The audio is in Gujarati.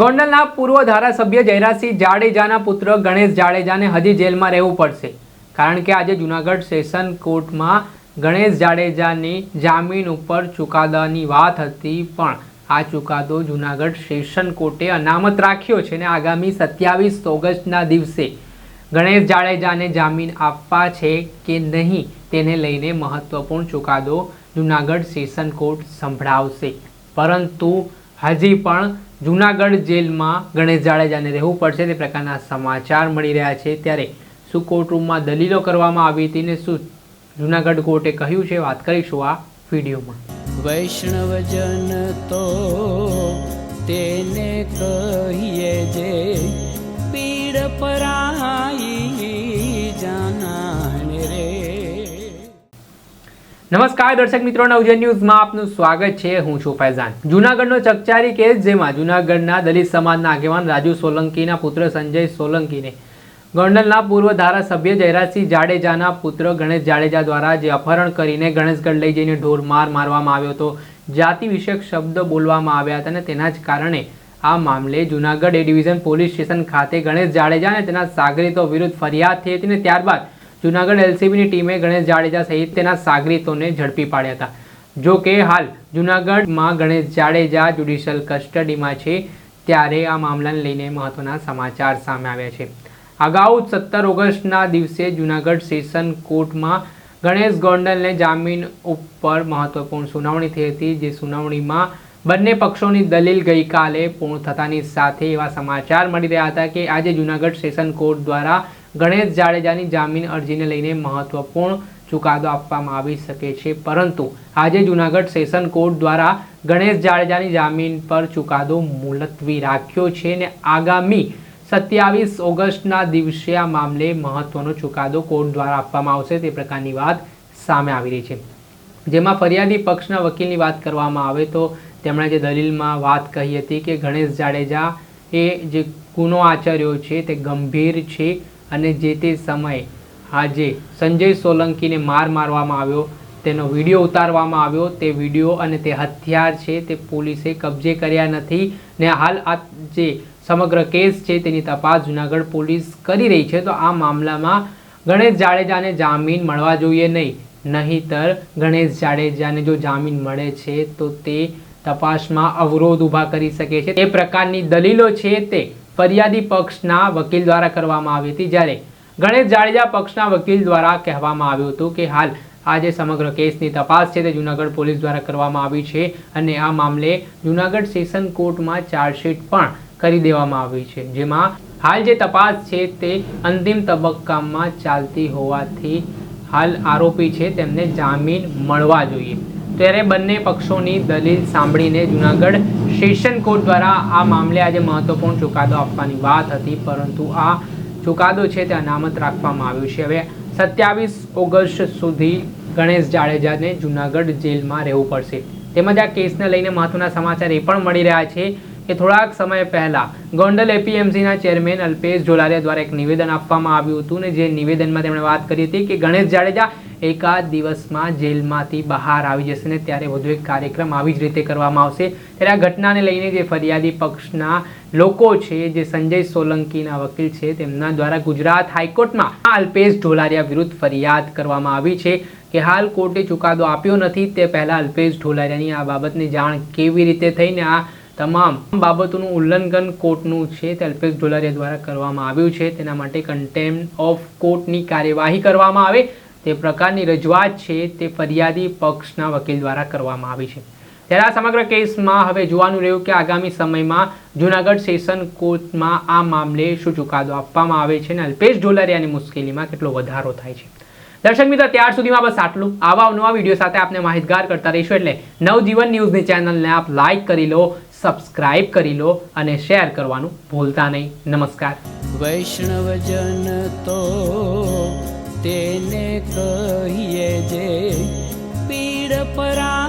ગોંડલના પૂર્વ ધારાસભ્ય જયરાજસિંહ જાડેજાના પુત્ર ગણેશ જાડેજાને હજી જેલમાં રહેવું પડશે. કારણ કે આજે જુનાગઢ સેશન કોર્ટમાં ગણેશ જાડેજાની જામીન ઉપર ચુકાદાની વાત હતી પણ આ ચુકાદો જુનાગઢ સેશન કોર્ટે અનામત રાખ્યો છે અને આગામી સત્યાવીસ ઓગસ્ટના દિવસે. ગણેશ જાડેજાને જામીન આપવા છે કે નહીં તેને લઈને મહત્વપૂર્ણ ચુકાદો જુનાગઢ સેશન કોર્ટ સંભળાવશે. પરંતુ હજી પણ જુનાગઢ જેલમાં ગણેશ જાડેજાને રહેવું પડશે તે પ્રકારના સમાચાર મળી રહ્યા છે. ત્યારે શું કોર્ટરૂમમાં દલીલો કરવામાં આવી હતી ને શું જુનાગઢ કોર્ટે કહ્યું છે વાત કરીશું આ વિડીયોમાં. વૈષ્ણવજન તો તેને કહીએ જે પીડ પરાઈ નમસ્કાર દર્શક મિત્રો, નવજન ન્યૂઝમાં આપનું સ્વાગત છે. હું છું ફૈઝાન. જુનાગઢનો ચકચારી કેસ, જેમાં જુનાગઢના દલિત સમાજના આગેવાન રાજુ સોલંકીના પુત્ર સંજય સોલંકીને ગોંડલના પૂર્વ ધારાસભ્ય જયરાજસિંહ જાડેજાના પુત્ર ગણેશ જાડેજા દ્વારા જે અપહરણ કરીને ગણેશગઢ લઈ જઈને ઢોર માર મારવામાં આવ્યો હતો. જાતિ વિષયક શબ્દ બોલવામાં આવ્યા હતા અને તેના જ કારણે આ મામલે Junagadh A division police station ખાતે ગણેશ જાડેજા અને તેના સાગરીતો વિરુદ્ધ ફરિયાદ થઈ હતી અને ત્યારબાદ જુનાગઢ એલસીબીની ટીમે ગણેશ જાડેજા સહિત તેના સાગરીતોને ઝડપી પાડ્યા હતા. જો કે હાલ જૂનાગઢમાં ગણેશ જાડેજા જ્યુડિશિયલ કસ્ટડીમાં છે, ત્યારે આ મામલાને લઈને મહત્વના સમાચાર સામે આવ્યા છે. અગાઉ સત્તર ઓગસ્ટના દિવસે જૂનાગઢ સેશન કોર્ટમાં ગણેશ ગોંડલને જામીન ઉપર મહત્વપૂર્ણ સુનાવણી થઈ હતી, જે સુનાવણીમાં બંને પક્ષોની દલીલ ગઈકાલે પૂર્ણ થતાની સાથે એવા સમાચાર મળી રહ્યા હતા કે આજે જુનાગઢ સેશન કોર્ટ દ્વારા ગણેશ જાડેજાની જામીન અરજીને લઈને મહત્વપૂર્ણ ચુકાદો આપવામાં આવી શકે છે. પરંતુ આજે જૂનાગઢ સેશન કોર્ટ દ્વારા ગણેશ જાડેજાની જામીન પર ચુકાદો મુલતવી રાખ્યો છે અને આગામી સત્યાવીસ ઓગસ્ટના દિવસે આ મામલે મહત્વનો ચુકાદો કોર્ટ દ્વારા આપવામાં આવશે તે પ્રકારની વાત સામે આવી રહી છે. જેમાં ફરિયાદી પક્ષના વકીલની વાત કરવામાં આવે તો તેમણે જે દલીલમાં વાત કહી હતી કે ગણેશ જાડેજા એ જે ગુનો આચર્યો છે તે ગંભીર છે અને જે તે સમયે આજે સંજય સોલંકીને માર મારવામાં આવ્યો, તેનો વીડિયો ઉતારવામાં આવ્યો, તે વીડિયો અને તે હથિયાર છે તે પોલીસે કબજે કર્યા નથી ને હાલ આ જે સમગ્ર કેસ છે તેની તપાસ જુનાગઢ પોલીસ કરી રહી છે, તો આ મામલામાં ગણેશ જાડેજાને જામીન મળવા જોઈએ નહીં. નહીંતર ગણેશ જાડેજાને જો જામીન મળે છે, તો તે તપાસમાં અવરોધ ઊભા કરી શકે છે. એ પ્રકારની દલીલો છે તે ફરિયાદી પક્ષના વકીલ દ્વારા કરવામાં આવી હતી જ્યારે ગણેશ જાડેજા પક્ષના વકીલ દ્વારા કહેવામાં આવ્યું હતું કે હાલ આ સમગ્ર કેસની તપાસ છે તે જૂનાગઢ પોલીસ દ્વારા કરવામાં આવી છે અને આ મામલે જૂનાગઢ સેશન કોર્ટમાં ચાર્જશીટ પણ કરી દેવામાં આવી છે. જેમાં હાલ જે તપાસ છે તે અંતિમ તબક્કામાં ચાલતી હોવાથી હાલ આરોપી છે તેમને જામીન મળવા જોઈએ. ત્યારે બંને પક્ષોની દલીલ સાંભળીને જુનાગઢ સેશન કોર્ટ દ્વારા આ મામલે આજે મહત્વપૂર્ણ ચુકાદો આપવાની વાત હતી, પરંતુ આ ચુકાદો છે તે અનામત રાખવામાં આવ્યો છે. હવે સત્યાવીસ ઓગસ્ટ સુધી ગણેશ જાડેજાને જુનાગઢ જેલમાં રહેવું પડશે. તેમજ આ કેસને લઈને મહત્વના સમાચાર એ પણ મળી રહ્યા છે કે થોડાક સમય પહેલા ગોંડલ એપીએમસીના ચેરમેન અલ્પેશ ઝોલારિયા દ્વારા એક નિવેદન આપવામાં આવ્યું હતું ને જે નિવેદનમાં તેમણે વાત કરી હતી કે ગણેશ જાડેજા એકાદ દિવસમાં જેલમાંથી બહાર આવી જશે ને ત્યારે વધુ એક કાર્યક્રમ આવી જ રીતે કરવામાં આવશે. ત્યારે આ ઘટનાને લઈને જે ફરિયાદી પક્ષના લોકો છે, જે સંજય સોલંકીના વકીલ છે, તેમના દ્વારા ગુજરાત હાઈકોર્ટમાં અલ્પેશ ઢોલારિયા વિરુદ્ધ ફરિયાદ કરવામાં આવી છે કે હાલ કોર્ટે ચુકાદો આપ્યો નથી. તે પહેલા અલ્પેશ ઢોલારિયાની આ બાબતની જાણ કેવી રીતે થઈને આ તમામ બાબતોનું ઉલ્લંઘન કોર્ટનું છે તે અલ્પેશ ઢોલારિયા દ્વારા કરવામાં આવ્યું છે. તેના માટે કન્ટેમ ઓફ કોર્ટની કાર્યવાહી કરવામાં આવે. તે પ્રકારની રજૂઆત છે તે ફરિયાદી પક્ષના વકીલ દ્વારા કરવામાં આવી છે. ત્યારે આ સમગ્ર કેસમાં હવે જોવાનું રહ્યું કે આગામી સમયમાં જુનાગઢ સેશન કોર્ટમાં આ મામલે શું ચુકાદો આપવામાં આવે છે અને અલ્પેશ ઢોલારિયાની મુશ્કેલીમાં કેટલો વધારો થાય છે. દર્શક મિત્રો, ત્યાર સુધીમાં બસ આટલું. આવા નવા વીડિયો સાથે આપને માહિતગાર કરતા રહીશું. એટલે નવજીવન ન્યૂઝની ચેનલને આપ લાઇક કરી લો સબસ્ક્રાઇબ કરી લો અને શેર કરવાનું ભૂલતા નહીં. નમસ્કાર. વૈષ્ણવજન તો તેને કહીએ જે પીડ પરાઈ